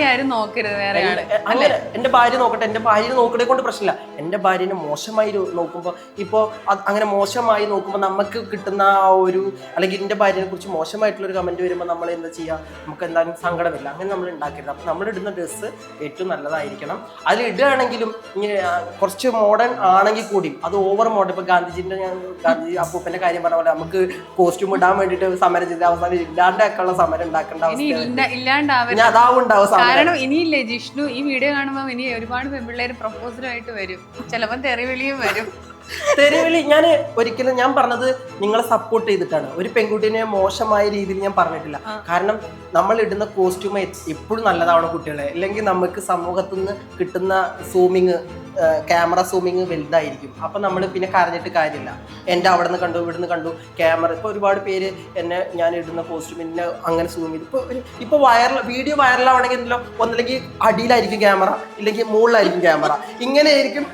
ഭാര്യ ആരും നോക്കരുത് വേറെ ആൾ. എ- എന്റെ ഭാര്യ നോക്കട്ടെ എന്റെ ഭാര്യ നോക്കണേ കൊണ്ട് പ്രശ്നമില്ല. എന്റെ ഭാര്യനെ മോശമായി നോക്കുമ്പോൾ നോക്കുമ്പോ ഇപ്പോ അങ്ങനെ മോശമായി നോക്കുമ്പോ നമുക്ക് കിട്ടുന്ന ആ ഒരു അല്ലെങ്കിൽ എന്റെ ഭാര്യനെ കുറിച്ച് മോശമായിട്ടുള്ള ഒരു കമന്റ് വരുമ്പോൾ നമ്മൾ എന്താ ചെയ്യുക നമുക്ക് എന്തായാലും സങ്കടമില്ല. അങ്ങനെ നമ്മൾ ഉണ്ടാക്കരുത്. അപ്പൊ നമ്മൾ ഇടുന്ന ഡ്രസ്സ് ഏറ്റവും നല്ലതായിരിക്കണം. അതിൽ ഇടുകയാണെങ്കിലും ഇങ്ങനെ കുറച്ച് മോഡേൺ ആണെങ്കിൽ കൂടി അത് ഓവർ മോഡേൺ ഇപ്പൊ ഗാന്ധിജിന്റെ ഞാൻ ഗാന്ധിജി അപ്പൂപ്പന്റെ കാര്യം പറഞ്ഞ പോലെ നമുക്ക് കോസ്റ്റ്യൂം ഇടാൻ വേണ്ടിട്ട് സമരം ചെയ്ത് അവസാനം ഇല്ലാണ്ടൊക്കെയുള്ള സമരം ഉണ്ടാക്കേണ്ട അവസ്ഥ ഇല്ലാണ്ടാവും സമരം. കാരണം ഇനിയില്ലേ ജിഷ്ണു ഈ വീഡിയോ കാണുമ്പോൾ ഇനി ഒരുപാട് പെൺപിള്ളേർ പ്രൊപ്പോസലായിട്ട് വരും. ചിലപ്പോൾ തെറിവിളിയും വരും. തെരുവിളി ഞാൻ ഒരിക്കലും ഞാൻ പറഞ്ഞത് നിങ്ങളെ സപ്പോർട്ട് ചെയ്തിട്ടാണ്. ഒരു പെൺകുട്ടീനെ മോശമായ രീതിയിൽ ഞാൻ പറഞ്ഞിട്ടില്ല. കാരണം നമ്മൾ ഇടുന്ന കോസ്റ്റ്യൂം എപ്പോഴും നല്ലതാവണം കുട്ടികളെ. അല്ലെങ്കിൽ നമുക്ക് സമൂഹത്തിൽ നിന്ന് കിട്ടുന്ന സൂമിങ് ക്യാമറ സൂമിങ് വലുതായിരിക്കും. അപ്പൊ നമ്മൾ പിന്നെ കരഞ്ഞിട്ട് കാര്യമില്ല. എന്റെ അവിടെ നിന്ന് കണ്ടു ഇവിടുന്ന് കണ്ടു ക്യാമറ ഇപ്പൊ ഒരുപാട് പേര് എന്നെ ഞാൻ ഇടുന്ന പോസ്റ്റ് പിന്നെ അങ്ങനെ സൂം ചെയ്ത്. ഇപ്പൊ ഇപ്പൊ വൈറൽ വീഡിയോ വൈറലാവണമെങ്കിൽ ഒന്നില്ലെങ്കിൽ അടിയിലായിരിക്കും ക്യാമറ ഇല്ലെങ്കിൽ മുകളിലായിരിക്കും ക്യാമറ ഇങ്ങനെ ആയിരിക്കും